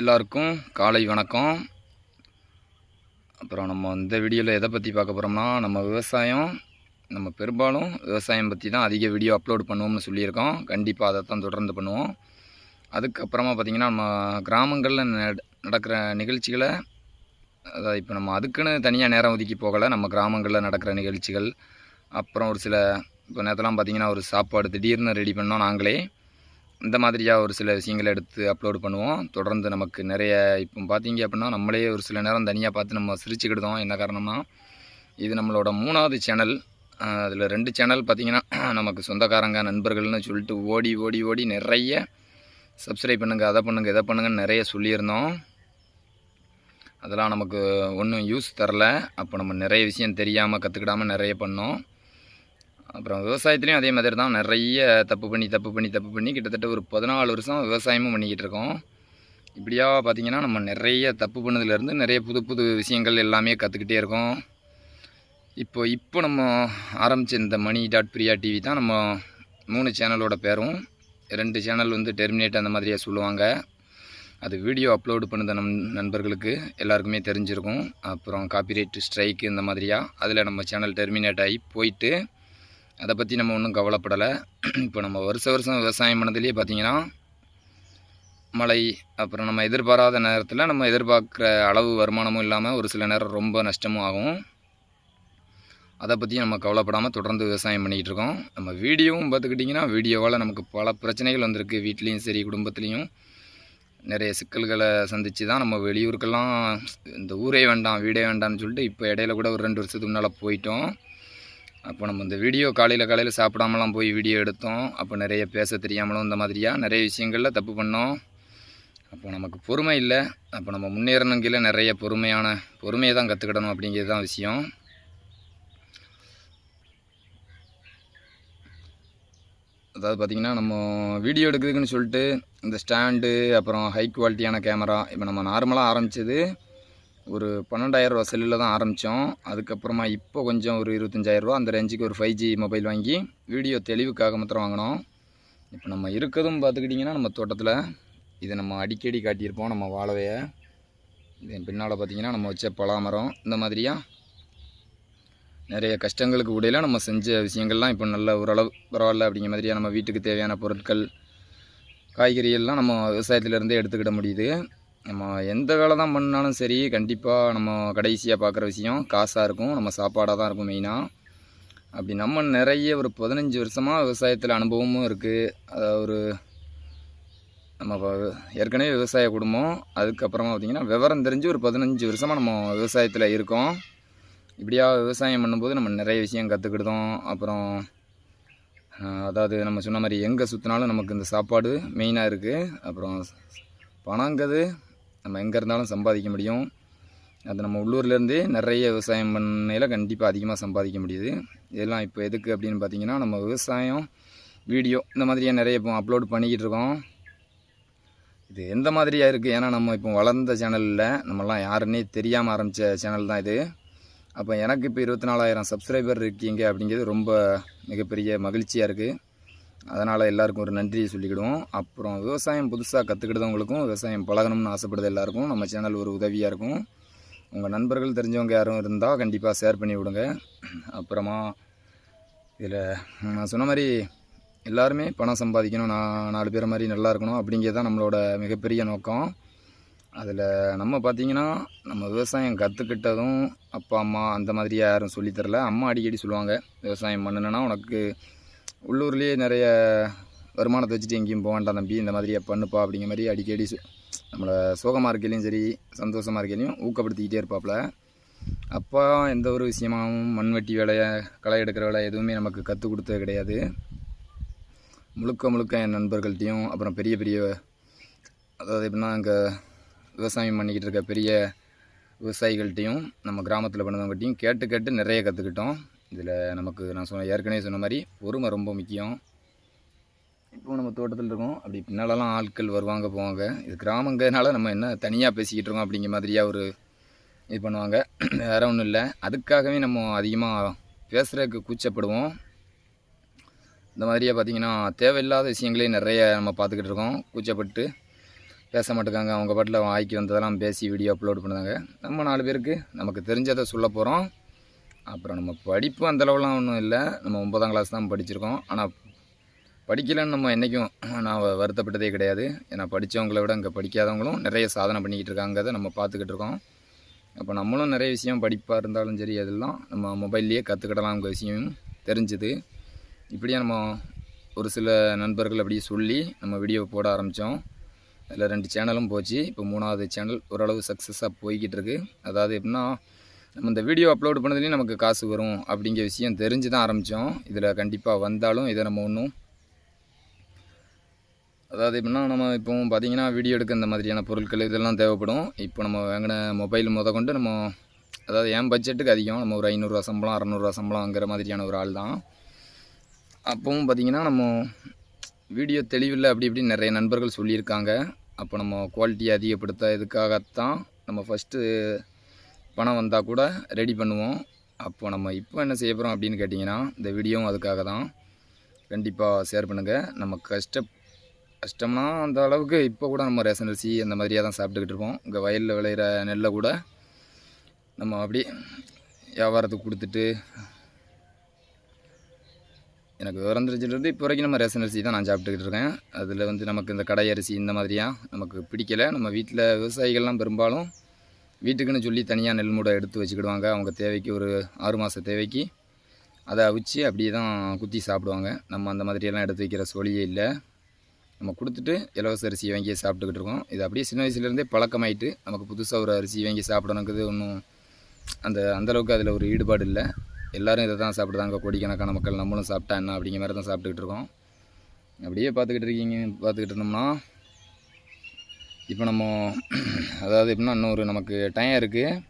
எல்லாருக்கும் காலை வணக்கம். அப்புறம் நம்ம இந்த வீடியோவில் எதை பற்றி பார்க்க போகிறோம்னா நம்ம விவசாயம் நம்ம பெரும்பாலும் விவசாயம் பற்றி தான் அதிக வீடியோ அப்லோட் பண்ணுவோம்னு சொல்லியிருக்கோம். கண்டிப்பாக அதை தான் தொடர்ந்து பண்ணுவோம். அதுக்கப்புறமா பார்த்திங்கன்னா நம்ம கிராமங்களில் நடக்கிற நிகழ்ச்சிகளை அதாவது இப்போ நம்ம அதுக்குன்னு தனியாக நேரம் ஒதுக்கி போகலை நம்ம கிராமங்களில் நடக்கிற நிகழ்ச்சிகள் அப்புறம் ஒரு சில இப்போ நேரத்தெல்லாம் பார்த்திங்கன்னா ஒரு சாப்பாடு திடீர்னு ரெடி பண்ணோம் நாங்களே. இந்த மாதிரியாக ஒரு சில விஷயங்களை எடுத்து அப்லோட் பண்ணுவோம். தொடர்ந்து நமக்கு நிறைய இப்போ பார்த்தீங்க அப்படின்னா நம்மளே ஒரு சில நேரம் தனியாக பார்த்து நம்ம சிரிச்சுக்கிடுதோம் என்ன காரணம்னா இது நம்மளோட மூணாவது சேனல் அதில் ரெண்டு சேனல் பார்த்திங்கன்னா நமக்கு சொந்தக்காரங்க நண்பர்கள்னு சொல்லிட்டு ஓடி ஓடி ஓடி நிறைய சப்ஸ்கிரைப் பண்ணுங்கள் அதை பண்ணுங்கள் இதை பண்ணுங்கன்னு நிறைய சொல்லியிருந்தோம். அதெல்லாம் நமக்கு ஒன்றும் யூஸ் தரல. அப்போ நம்ம நிறைய விஷயம் தெரியாமல் கற்றுக்கிடாமல் நிறைய பண்ணோம். அப்புறம் விவசாயத்துலேயும் அதே மாதிரி தான். நிறைய தப்பு பண்ணி தப்பு பண்ணி தப்பு பண்ணி கிட்டத்தட்ட ஒரு பதினாலு வருஷம் விவசாயமும் பண்ணிக்கிட்டு இருக்கோம். இப்படியா பார்த்தீங்கன்னா நம்ம நிறைய தப்பு பண்ணதுலேருந்து நிறைய புது புது விஷயங்கள் எல்லாமே கற்றுக்கிட்டே இருக்கோம். இப்போ இப்போ நம்ம ஆரம்பித்த இந்த மணி டாட் பிரியா டிவி தான் நம்ம மூணு சேனலோட பேரும். ரெண்டு சேனல் வந்து டெர்மினேட் அந்த மாதிரியாக சொல்லுவாங்க. அது வீடியோ அப்லோடு பண்ணுத நம் நண்பர்களுக்கு. எல்லாருக்குமே தெரிஞ்சிருக்கும். அப்புறம் காப்பிரைட் ஸ்ட்ரைக்கு இந்த மாதிரியாக அதில் நம்ம சேனல் டெர்மினேட் ஆகி போயிட்டு அதை பற்றி நம்ம ஒன்றும் கவலைப்படலை. இப்போ நம்ம வருஷ வருஷம் விவசாயம் பண்ணதுலேயே பார்த்தீங்கன்னா மழை அப்புறம் நம்ம எதிர்பாராத நேரத்தில் நம்ம எதிர்பார்க்குற அளவு வருமானமும் இல்லாமல் ஒரு சில நேரம் ரொம்ப நஷ்டமும் ஆகும். அதை பற்றி நம்ம கவலைப்படாமல் தொடர்ந்து விவசாயம் பண்ணிக்கிட்டு இருக்கோம். நம்ம வீடியோவும் பார்த்துக்கிட்டிங்கன்னா வீடியோவால் நமக்கு பல பிரச்சனைகள் வந்திருக்கு. வீட்லேயும் சரி குடும்பத்துலேயும் நிறைய சிக்கல்களை சந்தித்து தான் நம்ம வெளியூருக்கெல்லாம் இந்த ஊரே வேண்டாம் வீடே வேண்டாம்னு சொல்லிட்டு இப்போ இடையில கூட ஒரு ரெண்டு வருஷத்துக்கு முன்னால் போயிட்டோம். அப்போ நம்ம இந்த வீடியோ காலையில் காலையில் சாப்பிடாமலாம் போய் வீடியோ எடுத்தோம். அப்போ நிறைய பேச தெரியாமலும் இந்த மாதிரியாக நிறைய விஷயங்களில் தப்பு பண்ணோம். அப்போ நமக்கு பொறுமை இல்லை. அப்போ நம்ம முன்னேறணுங்கில நிறைய பொறுமையான பொறுமையை தான் கற்றுக்கிடணும் அப்படிங்கிறது தான் விஷயம். அதாவது பார்த்திங்கன்னா நம்ம வீடியோ எடுக்கிறதுக்குன்னு சொல்லிட்டு இந்த ஸ்டாண்டு அப்புறம் ஹை குவாலிட்டியான கேமரா இப்போ நம்ம நார்மலாக ஆரம்பித்தது ஒரு பன்னெண்டாயிரம் ரூபா செல்லில் தான் ஆரம்பித்தோம். அதுக்கப்புறமா இப்போ கொஞ்சம் ஒரு இருபத்தஞ்சாயிரரூவா அந்த ரேஞ்சுக்கு ஒரு ஃபைவ் ஜி மொபைல் வாங்கி வீடியோ தெளிவுக்காக மாத்திரம் வாங்கினோம். இப்போ நம்ம இருக்கிறதும் பார்த்துக்கிட்டிங்கன்னா நம்ம தோட்டத்தில் இதை நம்ம அடிக்கடி காட்டியிருப்போம் நம்ம வாழவையை. இது பின்னால் பார்த்திங்கன்னா நம்ம வச்ச பலாமரம் இந்த மாதிரியா? நிறைய கஷ்டங்களுக்கு உடையில நம்ம செஞ்ச விஷயங்கள்லாம் இப்போ நல்ல ஓரளவு பரவாயில்ல அப்படிங்கிற மாதிரியா நம்ம வீட்டுக்கு தேவையான பொருட்கள் காய்கறிகள்லாம் நம்ம விவசாயத்துலேருந்தே எடுத்துக்கிட முடியுது. நம்ம எந்த வேலை தான் பண்ணாலும் சரி கண்டிப்பாக நம்ம கடைசியாக பார்க்குற விஷயம் காசாக இருக்கும் நம்ம சாப்பாடாக தான் இருக்கும் மெயினாக அப்படி நம்ம நிறைய ஒரு பதினஞ்சு வருஷமாக விவசாயத்தில் அனுபவமும் இருக்குது அதாவது ஒரு நம்ம ஏற்கனவே விவசாய குடும்பம் அதுக்கப்புறமா பார்த்திங்கன்னா விவரம் தெரிஞ்சு ஒரு பதினஞ்சு வருஷமாக நம்ம விவசாயத்தில் இருக்கோம். இப்படியா விவசாயம் பண்ணும்போது நம்ம நிறைய விஷயம் கற்றுக்கிட்டோம் அப்புறம் அதாவது நம்ம சொன்ன மாதிரி எங்கே சுற்றினாலும் நமக்கு இந்த சாப்பாடு மெயினாக இருக்குது அப்புறம் பணங்கிறது நம்ம எங்கே இருந்தாலும் சம்பாதிக்க முடியும். அது நம்ம உள்ளூர்லேருந்தே நிறைய விவசாயம் பண்ணையில் கண்டிப்பாக அதிகமாக சம்பாதிக்க முடியுது. இதெல்லாம் இப்போ எதுக்கு அப்படின்னு பார்த்தீங்கன்னா நம்ம விவசாயம் வீடியோ இந்த மாதிரியாக நிறைய இப்போ அப்லோட் பண்ணிக்கிட்டு இருக்கோம். இது எந்த மாதிரியாக இருக்குது ஏன்னா நம்ம இப்போ வளர்ந்த சேனலில் நம்மலாம் யாருன்னே தெரியாமல் ஆரம்பித்த சேனல் தான் இது. அப்போ எனக்கு இப்போ இருபத்தி நாலாயிரம் சப்ஸ்கிரைபர் இருக்கீங்க அப்படிங்கிறது ரொம்ப மிகப்பெரிய மகிழ்ச்சியாக இருக்குது அதனால் எல்லாருக்கும் ஒரு நன்றியை சொல்லிக்கிடுவோம். அப்புறம் விவசாயம் புதுசாக கற்றுக்கிட்டவங்களுக்கும் விவசாயம் பழகணும்னு ஆசைப்படுது எல்லாருக்கும் நம்ம சேனல் ஒரு உதவியாக இருக்கும். உங்கள் நண்பர்கள் தெரிஞ்சவங்க யாரும் இருந்தால் கண்டிப்பாக ஷேர் பண்ணி விடுங்க. அப்புறமா இதில் நான் சொன்ன மாதிரி எல்லாருமே பணம் சம்பாதிக்கணும் நான் நாலு பேர் மாதிரி நல்லா இருக்கணும் அப்படிங்கிறது தான் நம்மளோட மிகப்பெரிய நோக்கம். அதில் நம்ம பார்த்திங்கன்னா நம்ம விவசாயம் கற்றுக்கிட்டதும் அப்பா அம்மா அந்த மாதிரி யாரும் சொல்லித்தரல அம்மா அடிக்கடி சொல்லுவாங்க விவசாயம் பண்ணுனா உனக்கு உள்ளூர்லேயே நிறைய வருமானத்தை வச்சுட்டு எங்கேயும் போக வேண்டாம் தம்பி இந்த மாதிரியே பண்ணுப்பா அப்படிங்கிற மாதிரி அடிக்கடி நம்மளை சோகமாக இருக்கையிலையும் சரி சந்தோஷமாக இருக்கையிலையும் ஊக்கப்படுத்திக்கிட்டே இருப்பாப்புல. அப்பா எந்த ஒரு விஷயமாகவும் மண்வெட்டி வேலையை களை எடுக்கிற வேலை எதுவுமே நமக்கு கற்றுக் கொடுத்தது கிடையாது. முழுக்க முழுக்க என் நண்பர்கள்ட்டையும் அப்புறம் பெரிய பெரிய அதாவது எப்படின்னா அங்கே விவசாயம் பண்ணிக்கிட்டு இருக்க பெரிய விவசாயிகள்கிட்டையும் நம்ம கிராமத்தில் பண்ணவங்ககிட்டையும் கேட்டு கேட்டு நிறைய கற்றுக்கிட்டோம் இதில் நமக்கு நான் சொன்ன ஏற்கனவே சொன்ன மாதிரி பொறுமை ரொம்ப முக்கியம். இப்போ நம்ம தோட்டத்தில் இருக்கோம். அப்படி பின்னாலலாம் ஆட்கள் வருவாங்க போவாங்க. இது கிராமங்கிறதுனால நம்ம என்ன தனியாக பேசிக்கிட்டு இருக்கோம் அப்படிங்கிற மாதிரியாக ஒரு இது பண்ணுவாங்க. வேறு ஒன்றும் இல்லை. அதுக்காகவே நம்ம அதிகமாக பேசுகிறதுக்கு கூச்சப்படுவோம். இந்த மாதிரியே பார்த்திங்கன்னா தேவையில்லாத விஷயங்களே நிறைய நம்ம பார்த்துக்கிட்டு இருக்கோம். கூச்சப்பட்டு பேச மாட்டேங்காங்க அவங்க பாட்டில் வாய்க்கு வந்ததெல்லாம் பேசி வீடியோ அப்லோட் பண்ணுறாங்க நம்ம நாலு பேருக்கு நமக்கு தெரிஞ்சதை சொல்ல போகிறோம் அப்புறம் நம்ம படிப்பு அந்தளவுலாம் ஒன்றும் இல்லை. நம்ம ஒன்பதாம் கிளாஸ் தான் படிச்சிருக்கோம். ஆனால் படிக்கலைன்னு நம்ம என்றைக்கும் நான் வருத்தப்பட்டதே கிடையாது. ஏன்னா படித்தவங்கள விட இங்கே படிக்காதவங்களும் நிறைய சாதனை பண்ணிக்கிட்டு இருக்காங்கிறத நம்ம பார்த்துக்கிட்டு இருக்கோம். அப்போ நம்மளும் நிறைய விஷயம் படிப்பாக இருந்தாலும் சரி அதெல்லாம் நம்ம மொபைல்லையே கற்றுக்கிடலாம்ங்க விஷயம் தெரிஞ்சுது. இப்படியே நம்ம ஒரு சில நண்பர்கள் அப்படியே சொல்லி நம்ம வீடியோ போட ஆரம்பித்தோம் அதில் ரெண்டு சேனலும் போச்சு. இப்போ மூணாவது சேனல் ஓரளவு சக்ஸஸாக போய்கிட்டு இருக்குது அதாவது எப்படின்னா நம்ம இந்த வீடியோ அப்லோட் பண்ணதுலேயும் நமக்கு காசு வரும் அப்படிங்கிற விஷயம் தெரிஞ்சு தான் ஆரம்பித்தோம் இதில் கண்டிப்பாக வந்தாலும் இதை நம்ம ஒன்றும் அதாவது எப்படின்னா நம்ம இப்போ பார்த்தீங்கன்னா வீடியோ எடுக்க இந்த மாதிரியான பொருட்கள் இதெல்லாம் தேவைப்படும். இப்போ நம்ம வாங்கின மொபைல் முத கொண்டு நம்ம அதாவது என் பட்ஜெட்டுக்கு அதிகம். நம்ம ஒரு ஐநூறுரூவா சம்பளம் அறநூறுவா சம்பளம் வாங்குற மாதிரியான ஒரு ஆள் தான். அப்பவும் பார்த்தீங்கன்னா நம்ம வீடியோ தெளிவில் அப்படி இப்படி நிறைய நண்பர்கள் சொல்லியிருக்காங்க. அப்போ நம்ம குவாலிட்டியை அதிகப்படுத்த இதுக்காகத்தான் நம்ம ஃபஸ்ட்டு பணம் வந்தால் கூட ரெடி பண்ணுவோம். அப்போ நம்ம இப்போ என்ன செய்ய போகிறோம் அப்படின்னு கேட்டிங்கன்னா இந்த வீடியோவும் அதுக்காக தான் கண்டிப்பாக ஷேர் பண்ணுங்கள் நம்ம கஷ்ட கஷ்டம்னா அந்த அளவுக்கு இப்போ கூட நம்ம ரேஷன் அரிசி அந்த மாதிரியாக தான் சாப்பிட்டுக்கிட்டு இருப்போம். இங்கே வயலில் விளையிற நெல்லை கூட நம்ம அப்படியே வியாபாரத்துக்கு கொடுத்துட்டு எனக்கு விவரம் தெரிஞ்சிட்டு இப்போ வரைக்கும் நம்ம ரேஷன் அரிசி தான் நான் சாப்பிட்டுக்கிட்டு இருக்கேன். அதில் வந்து நமக்கு இந்த கடை அரிசி இந்த மாதிரியாக நமக்கு பிடிக்கல. நம்ம வீட்டில் விவசாயிகள்லாம் பெரும்பாலும் வீட்டுக்குன்னு சொல்லி தனியாக நெல் மூடை எடுத்து வச்சுக்கிடுவாங்க. அவங்க தேவைக்கு ஒரு ஆறு மாத தேவைக்கு. அதை அவிச்சு அப்படியே தான் குத்தி சாப்பிடுவாங்க. நம்ம அந்த மாதிரியெல்லாம் எடுத்து வைக்கிற சொலியே இல்லை. நம்ம கொடுத்துட்டு இலவச அரிசி வாங்கி சாப்பிட்டுக்கிட்டு இருக்கோம். இது அப்படியே சின்ன வயசுலேருந்தே பழக்கமாயிட்டு நமக்கு புதுசாக ஒரு அரிசி வாங்கி சாப்பிடணுங்கிறது ஒன்றும் அந்த அந்தளவுக்கு அதில் ஒரு ஈடுபாடு இல்லை. எல்லாரும் இதை தான் சாப்பிடுதாங்க கோடிக்கணக்கான மக்கள் நம்மளும் சாப்பிட்டா என்ன அப்படிங்கிற மாதிரி தான் சாப்பிட்டுக்கிட்டு இருக்கோம். அப்படியே பார்த்துக்கிட்டு இருக்கீங்க. பார்த்துக்கிட்டு இருந்தோம்னா இப்போ நம்ம அதாவது எப்படின்னா இன்னொரு நமக்கு டைம் இருக்குது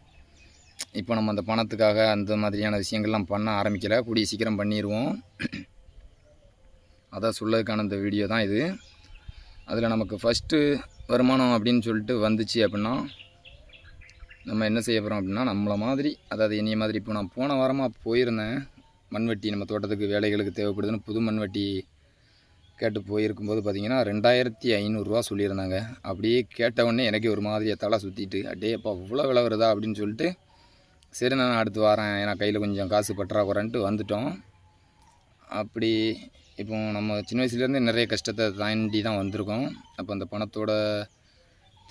இப்போ நம்ம அந்த பணத்துக்காக அந்த மாதிரியான விஷயங்கள்லாம் பண்ண ஆரம்பிக்கல. கூடிய சீக்கிரம் பண்ணிடுவோம் அதான் சொல்லதுக்கான இந்த வீடியோ தான் இது. அதில் நமக்கு ஃபஸ்ட்டு வருமானம் அப்படின்னு சொல்லிட்டு வந்துச்சு அப்படின்னா நம்ம என்ன செய்ய போகிறோம் அப்படின்னா நம்மளை மாதிரி அதாவது என்னைய மாதிரி இப்போ நான் போன வாரமாக போயிருந்தேன். மண்வெட்டி நம்ம தோட்டத்துக்கு வேலைகளுக்கு தேவைப்படுதுன்னு புது மண்வெட்டி கேட்டு போயிருக்கும்போது பார்த்தீங்கன்னா ரெண்டாயிரத்தி ஐநூறுரூவா சொல்லியிருந்தாங்க. அப்படியே கேட்டவுடனே எனக்கு ஒரு மாதிரியை தலை சுற்றிட்டு அப்படியே இப்போ இவ்வளோ விலை வருதா? அப்படின்னு சொல்லிட்டு சரி நான் அடுத்து வரேன். ஏன்னா கையில் கொஞ்சம் காசு பற்றாக்குறேன்ட்டு வந்துட்டோம். அப்படி இப்போ நம்ம சின்ன வயசுலேருந்து நிறைய கஷ்டத்தை தாண்டி தான் வந்திருக்கோம். அப்போ அந்த பணத்தோட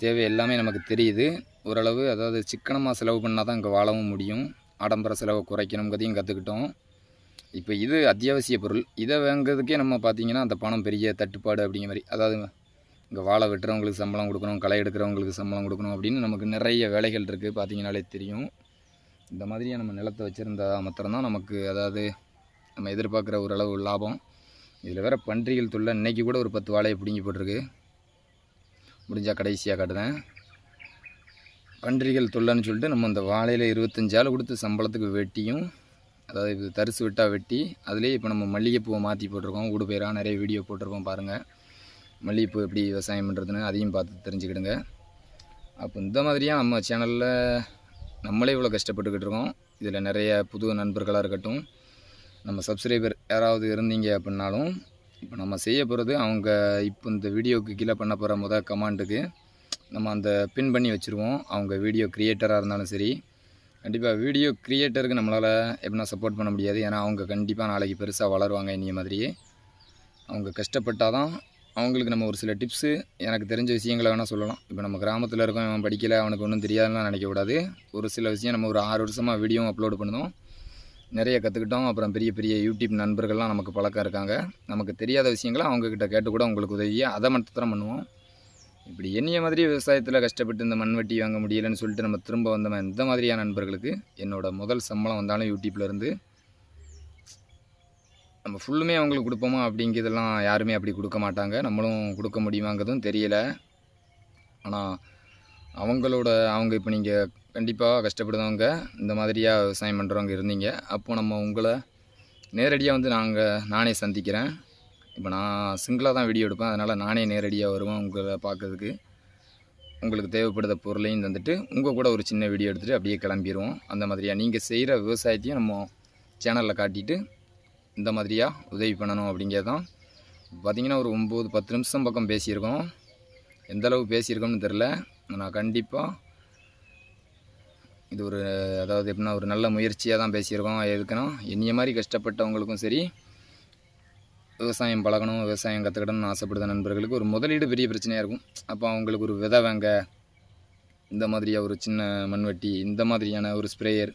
தேவை எல்லாமே நமக்கு தெரியுது. ஓரளவு அதாவது சிக்கனமாக செலவு பண்ணால் தான் இங்கே வாழவும் முடியும். ஆடம்பர செலவை குறைக்கணுங்கிறதையும் கற்றுக்கிட்டோம் இப்போ இது அத்தியாவசிய பொருள். இதை வாங்குறதுக்கே நம்ம பார்த்தீங்கன்னா அந்த பணம் பெரிய தட்டுப்பாடு அப்படிங்கிற மாதிரி. அதாவது இங்கே வாழை வெட்டுறவங்களுக்கு சம்பளம் கொடுக்கணும் களை எடுக்கிறவங்களுக்கு சம்பளம் கொடுக்கணும் அப்படின்னு நமக்கு நிறைய வேலைகள் இருக்குது பார்த்திங்கனாலே தெரியும். இந்த மாதிரியாக நம்ம நிலத்தை வச்சுருந்தா மாத்திரம்தான் நமக்கு அதாவது நம்ம எதிர்பார்க்குற ஓரளவு லாபம். இதில் வேற பன்றிகள் தொல்லை. இன்றைக்கி கூட ஒரு பத்து வாழையை பிடுங்கி போட்டிருக்கு. முடிஞ்சால் கடைசியாக காட்டுறேன். பன்றிகள் தொல்லைன்னு சொல்லிட்டு நம்ம அந்த வாழையில் இருபத்தஞ்சாள் கொடுத்து சம்பளத்துக்கு வெட்டியும் அதாவது இது தரிசு விட்டால் வெட்டி அதுலேயே இப்போ நம்ம மல்லிகைப்பூவை மாற்றி போட்டிருக்கோம். ஊடு பேராக நிறைய வீடியோ போட்டிருக்கோம் பாருங்கள் மல்லிகைப்பூ எப்படி விவசாயம் பண்ணுறதுன்னு அதையும் பார்த்து தெரிஞ்சுக்கிடுங்க. அப்போ இந்த மாதிரியாக நம்ம சேனலில் நம்மளே இவ்வளோ கஷ்டப்பட்டுக்கிட்டு இருக்கோம். இதில் நிறைய புது நண்பர்களாக இருக்கட்டும் நம்ம சப்ஸ்கிரைபர் யாராவது இருந்தீங்க அப்படின்னாலும் இப்போ நம்ம செய்ய போகிறது அவங்க இப்போ இந்த வீடியோவுக்கு கீழே பண்ண போகிற முதல் கமாண்டுக்கு நம்ம அந்த பின் பண்ணி வச்சுருவோம். அவங்க வீடியோ க்ரியேட்டராக இருந்தாலும் சரி கண்டிப்பாக வீடியோ க்ரியேட்டருக்கு நம்மளால் எப்படின்னா சப்போர்ட் பண்ண முடியாது. ஏன்னா அவங்க கண்டிப்பாக நாளைக்கு பெருசாக வளருவாங்க என்னைய மாதிரியே. அவங்க கஷ்டப்பட்டால் தான் அவங்களுக்கு நம்ம ஒரு சில டிப்ஸு எனக்கு தெரிஞ்ச விஷயங்களை வேணால் சொல்லலாம். இப்போ நம்ம கிராமத்தில் இருக்கோம் அவன் படிக்கலை அவனுக்கு ஒன்றும் தெரியாதுலாம் நினைக்கக்கூடாது ஒரு சில விஷயம் நம்ம ஒரு ஆறு வருஷமாக வீடியோவும் அப்லோட் பண்ணுவோம் நிறைய கற்றுக்கிட்டோம் அப்புறம் பெரிய பெரிய யூடியூப் நண்பர்கள்லாம் நமக்கு பழக்கம் இருக்காங்க. நமக்கு தெரியாத விஷயங்களை அவங்கக்கிட்ட கேட்டு கூட உங்களுக்கு உதவியாக அதை மட்டும் தான் பண்ணுவோம். இப்படி என்னைய மாதிரி விவசாயத்தில் கஷ்டப்பட்டு இந்த மண்வெட்டி வாங்க முடியலைன்னு சொல்லிட்டு நம்ம திரும்ப வந்தோம்? இந்த மாதிரியான நண்பர்களுக்கு என்னோட முதல் சம்பளம் வந்தாலும் யூடியூப்லேருந்து நம்ம ஃபுல்லுமே அவங்களுக்கு கொடுப்போமா? அப்படிங்கிறதெல்லாம் யாருமே அப்படி கொடுக்க மாட்டாங்க. நம்மளும் கொடுக்க முடியுமாங்கிறதும் தெரியல. ஆனால் அவங்களோட அவங்க இப்போ நீங்கள் கண்டிப்பாக கஷ்டப்படுறவங்க இந்த மாதிரியாக விவசாயம் பண்ணுறவங்க இருந்தீங்க. அப்போது நம்ம உங்களை நேரடியாக வந்து நாங்கள் நானே சந்திக்கிறேன். இப்போ நான் சிங்கிளாக தான் வீடியோ எடுப்பேன். அதனால் நானே நேரடியாக வருவேன் உங்களை பார்க்கறதுக்கு. உங்களுக்கு தேவைப்படுற பொருளையும் தந்துட்டு உங்கள் கூட ஒரு சின்ன வீடியோ எடுத்துகிட்டு அப்படியே கிளம்பிடுவோம் அந்த மாதிரியாக நீங்கள் செய்கிற விவசாயத்தையும் நம்ம சேனலில் காட்டிட்டு இந்த மாதிரியாக உதவி பண்ணணும் அப்படிங்கிறது தான். பார்த்திங்கன்னா ஒரு ஒம்பது பத்து நிமிஷம் பக்கம் பேசியிருக்கோம். எந்தளவு பேசியிருக்கோம்னு தெரில நான் கண்டிப்பாக இது ஒரு அதாவது எப்படின்னா ஒரு நல்ல முயற்சியாக தான் பேசியிருக்கோம். எதுக்குன்னா என்னைய மாதிரி கஷ்டப்பட்டவங்களுக்கும் சரி விவசாயம் பழகணும் விவசாயம் கற்றுக்கணும்னு ஆசைப்படுத நண்பர்களுக்கு ஒரு முதலீடு பெரிய பிரச்சனையாக இருக்கும். அப்போ அவங்களுக்கு ஒரு விதை வாங்க இந்த மாதிரியாக ஒரு சின்ன மண்வெட்டி இந்த மாதிரியான ஒரு ஸ்ப்ரேயர்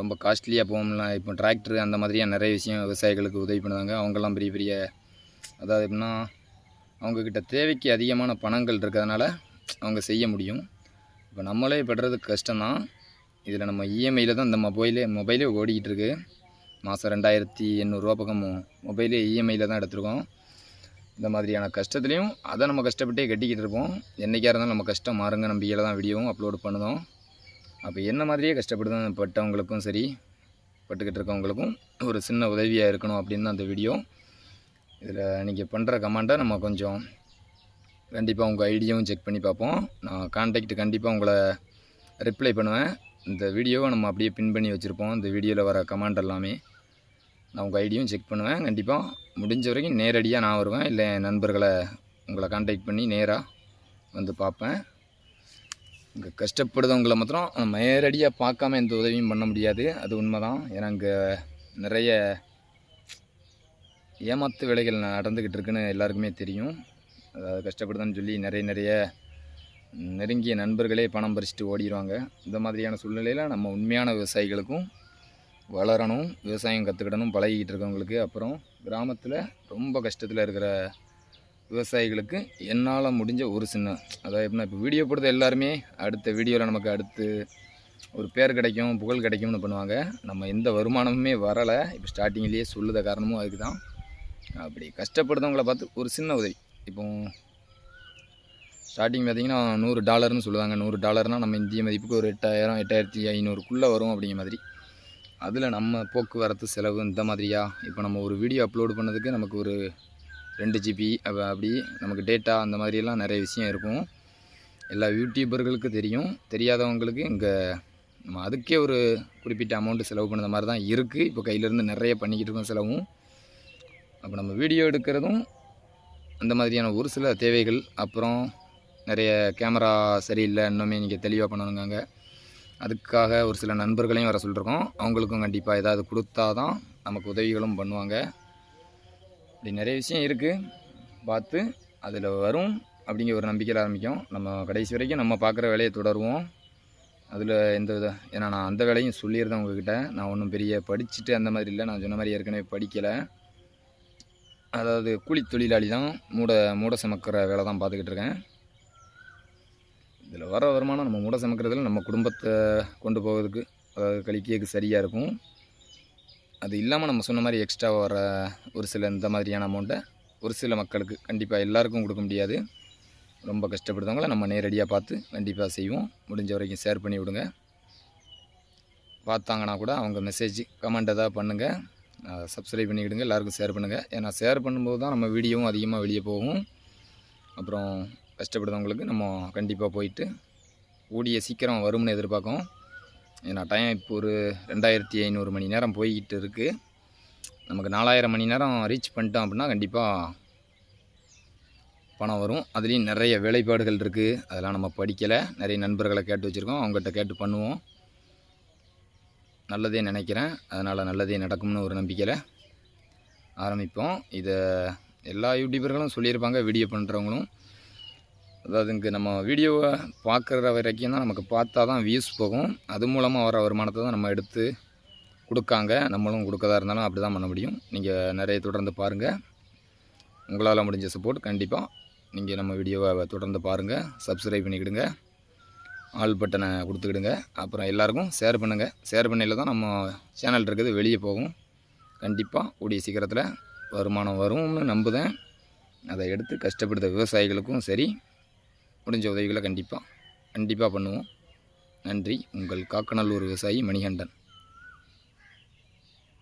ரொம்ப காஸ்ட்லியாக போகும்லாம். இப்போ டிராக்டர் அந்த மாதிரியாக நிறைய விஷயம் விவசாயிகளுக்கு உதவி பண்ணுவாங்க. அவங்கெல்லாம் பெரிய பெரிய அதாவது எப்படின்னா அவங்கக்கிட்ட தேவைக்கு அதிகமான பணங்கள் இருக்கிறதுனால அவங்க செய்ய முடியும். இப்போ நம்மளே படுறது கஷ்டம்தான். இதில் நம்ம இஎம்ஐயில் தான் இந்த மொபைலே மொபைலே ஓடிக்கிட்டு இருக்குது மாதம் ரெண்டாயிரத்தி எண்ணூறுரூவா பக்கம் மொபைலே இஎம்ஐயில் தான் எடுத்திருக்கோம். இந்த மாதிரியான கஷ்டத்துலேயும் அதை நம்ம கஷ்டப்பட்டே கட்டிக்கிட்டு இருப்போம். என்றைக்காக இருந்தாலும் நம்ம கஷ்டம் மாறுங்க நம்பிக்கையில் தான் வீடியோவும் அப்லோட் பண்ணுதோம். அப்போ என்ன மாதிரியே கஷ்டப்படுதான் பட்டவங்களுக்கும் சரி பட்டுக்கிட்டு இருக்கவங்களுக்கும் ஒரு சின்ன உதவியாக இருக்கணும் அப்படின்னு தான் அந்த வீடியோ. இதில் நீங்கள் பண்ணுற கமெண்ட்டை நம்ம கொஞ்சம் கண்டிப்பாக உங்கள் ஐடியாவும் செக் பண்ணி பார்ப்போம். நான் கான்டாக்ட் கண்டிப்பாக உங்களை ரிப்ளை பண்ணுவேன். இந்த வீடியோவை நம்ம அப்படியே பின் பண்ணி வச்சுருப்போம். இந்த வீடியோவில் வர கமெண்ட் எல்லாமே. நான் உங்கள் ஐடியும் செக் பண்ணுவேன். கண்டிப்பாக முடிஞ்ச வரைக்கும் நேரடியாக நான் வருவேன். இல்லை என் நண்பர்களை உங்களை கான்டாக்ட் பண்ணி நேராக வந்து பார்ப்பேன். இங்கே கஷ்டப்படுறவங்களை மாத்திரம் நம்ம நேரடியாக பார்க்காம எந்த உதவியும் பண்ண முடியாது. அது உண்மை தான் ஏன்னா இங்கே நிறைய ஏமாத்து வேலைகள் நடந்துக்கிட்டு இருக்குன்னு எல்லாருக்குமே தெரியும். அதாவது கஷ்டப்படுதான்னு சொல்லி நிறைய நிறைய நெருங்கிய நண்பர்களே பணம் பறிச்சுட்டு ஓடிடுவாங்க இந்த மாதிரியான சூழ்நிலையில் நம்ம உண்மையான விவசாயிகளுக்கும் வளரணும் விவசாயம் கற்றுக்கிடணும் பழகிக்கிட்டு இருக்கவங்களுக்கு அப்புறம் கிராமத்தில் ரொம்ப கஷ்டத்தில் இருக்கிற விவசாயிகளுக்கு என்னால் முடிஞ்ச ஒரு சின்ன அதாவது எப்படின்னா இப்போ வீடியோ போடுறது எல்லாருமே அடுத்த வீடியோவில் நமக்கு அடுத்து ஒரு பேர் கிடைக்கும் புகழ் கிடைக்கும்னு பண்ணுவாங்க. நம்ம எந்த வருமானமுமே வரலை. இப்போ ஸ்டார்டிங்லேயே சொல்லுத காரணமும் அதுக்கு தான் அப்படி கஷ்டப்படுறவங்கள பார்த்து ஒரு சின்ன உதவி. இப்போ ஸ்டார்டிங் பார்த்திங்கன்னா நூறு டாலர்னு சொல்லுவாங்க. நூறு டாலர்னால் நம்ம இந்திய மதிப்புக்கு ஒரு எட்டாயிரம் எட்டாயிரத்தி ஐநூறுக்குள்ளே வரும் அப்படிங்கிற மாதிரி. அதில் நம்ம போக்குவரத்து செலவு இந்த மாதிரியா? இப்போ நம்ம ஒரு வீடியோ அப்லோடு பண்ணதுக்கு நமக்கு ஒரு ரெண்டு ஜிபி அப்படி நமக்கு டேட்டா அந்த மாதிரியெல்லாம் நிறைய விஷயம் இருக்கும். எல்லா யூடியூபர்களுக்கு தெரியும். தெரியாதவங்களுக்கு இங்கே நம்ம அதுக்கே ஒரு குறிப்பிட்ட அமௌண்ட்டு செலவு பண்ணுற மாதிரி தான் இருக்குது இப்போ கையிலேருந்து நிறைய பண்ணிக்கிட்டு இருக்கோம் செலவும். அப்போ நம்ம வீடியோ எடுக்கிறதும் அந்த மாதிரியான ஒரு சில தேவைகள். அப்புறம் நிறைய கேமரா சரியில்லை இன்னுமே நீங்கள் தெளிவாக பண்ணணுங்க அதுக்காக ஒரு சில நண்பர்களையும் வர சொல்லியிருக்கோம் அவங்களுக்கும் கண்டிப்பாக ஏதாவது கொடுத்தா தான் நமக்கு உதவிகளும் பண்ணுவாங்க. இப்படி நிறைய விஷயம் இருக்குது பார்த்து அதில் வரும் அப்படிங்கிற ஒரு நம்பிக்கையில் ஆரம்பிக்கும். நம்ம கடைசி வரைக்கும் நம்ம பார்க்குற வேலையை தொடருவோம். அதில் எந்த வித ஏன்னா நான் அந்த வேலையும் சொல்லியிருந்தேன் உங்ககிட்ட. நான் ஒன்றும் பெரிய படிச்சுட்டு அந்த மாதிரி இல்லை. நான் சொன்ன மாதிரி ஏற்கனவே படிக்கலை. அதாவது கூலி தொழிலாளி தான் மூட மூட சமக்கிற வேலை தான் பார்த்துக்கிட்டு இருக்கேன். இதில் வர வருமானம் நம்ம மூட சமைக்கிறதுல நம்ம குடும்பத்தை கொண்டு போகிறதுக்கு அதாவது கழிக்கிறதுக்கு சரியாக இருக்கும். அது இல்லாமல் நம்ம சொன்ன மாதிரி எக்ஸ்ட்ரா வர ஒரு சில இந்த மாதிரியான அமௌண்ட்டை ஒரு சில மக்களுக்கு கண்டிப்பாக எல்லாருக்கும் கொடுக்க முடியாது. ரொம்ப கஷ்டப்படுறவங்கள நம்ம நேரடியாக பார்த்து கண்டிப்பாக செய்வோம். முடிஞ்ச வரைக்கும் ஷேர் பண்ணி விடுங்க. பார்த்தாங்கன்னா கூட அவங்க மெசேஜ் கமெண்ட் எதாவது பண்ணுங்கள் சப்ஸ்கிரைப் பண்ணிக்கிடுங்க. எல்லாருக்கும் ஷேர் பண்ணுங்கள் ஏன்னா ஷேர் பண்ணும்போது தான் நம்ம வீடியோவும் அதிகமாக வெளியே போகும். அப்புறம் கஷ்டப்படுறவங்களுக்கு நம்ம கண்டிப்பாக போயிட்டு கூடிய சீக்கிரம் வரும்னு எதிர்பார்க்கோம். ஏன்னா டைம் இப்போ ஒரு ரெண்டாயிரத்தி ஐநூறு மணி நேரம் போய்கிட்டு இருக்குது நமக்கு நாலாயிரம் மணி நேரம் ரீச் பண்ணிட்டோம் அப்படின்னா கண்டிப்பாக பணம் வரும். அதுலேயும் நிறைய வேலைப்பாடுகள் இருக்குது அதெல்லாம் நம்ம படிக்கலை. நிறைய நண்பர்களை கேட்டு வச்சுருக்கோம். அவங்ககிட்ட கேட்டு பண்ணுவோம். நல்லதே நினைக்கிறேன். அதனால் நல்லதே நடக்கும்னு ஒரு நம்பிக்கையில் ஆரம்பிப்போம். இதை எல்லா யூடியூபர்களும் சொல்லியிருப்பாங்க. வீடியோ பண்ணுறவங்களும் அதாவது இங்கே நம்ம வீடியோவை பார்க்குற வரைக்கும் தான் நமக்கு பார்த்தா தான் வியூஸ் போகும். அது மூலமாக வர வருமானத்தை தான் நம்ம எடுத்து கொடுக்காங்க. நம்மளும் கொடுக்கதா இருந்தாலும் அப்படி தான் பண்ண முடியும். நீங்கள் நிறைய தொடர்ந்து பாருங்கள் உங்களால் முடிஞ்ச சப்போர்ட் கண்டிப்பாக நீங்கள் நம்ம வீடியோவை தொடர்ந்து பாருங்கள் சப்ஸ்கிரைப் பண்ணிக்கிடுங்க. ஆல் பட்டனை கொடுத்துக்கிடுங்க. அப்புறம் எல்லாருக்கும் ஷேர் பண்ணுங்கள் ஷேர் பண்ணையில் தான் நம்ம சேனல் இருக்குது வெளியே போகும். கண்டிப்பாக கூடிய சீக்கிரத்தில் வருமானம் வரும்னு நம்புதேன். அதை எடுத்து கஷ்டப்படுத்த விவசாயிகளுக்கும் சரி முடிஞ்ச உதவிகளை கண்டிப்பாக கண்டிப்பாக பண்ணுவோம். நன்றி. உங்கள் காக்கநல்லூர் விவசாயி மணிகண்டன்.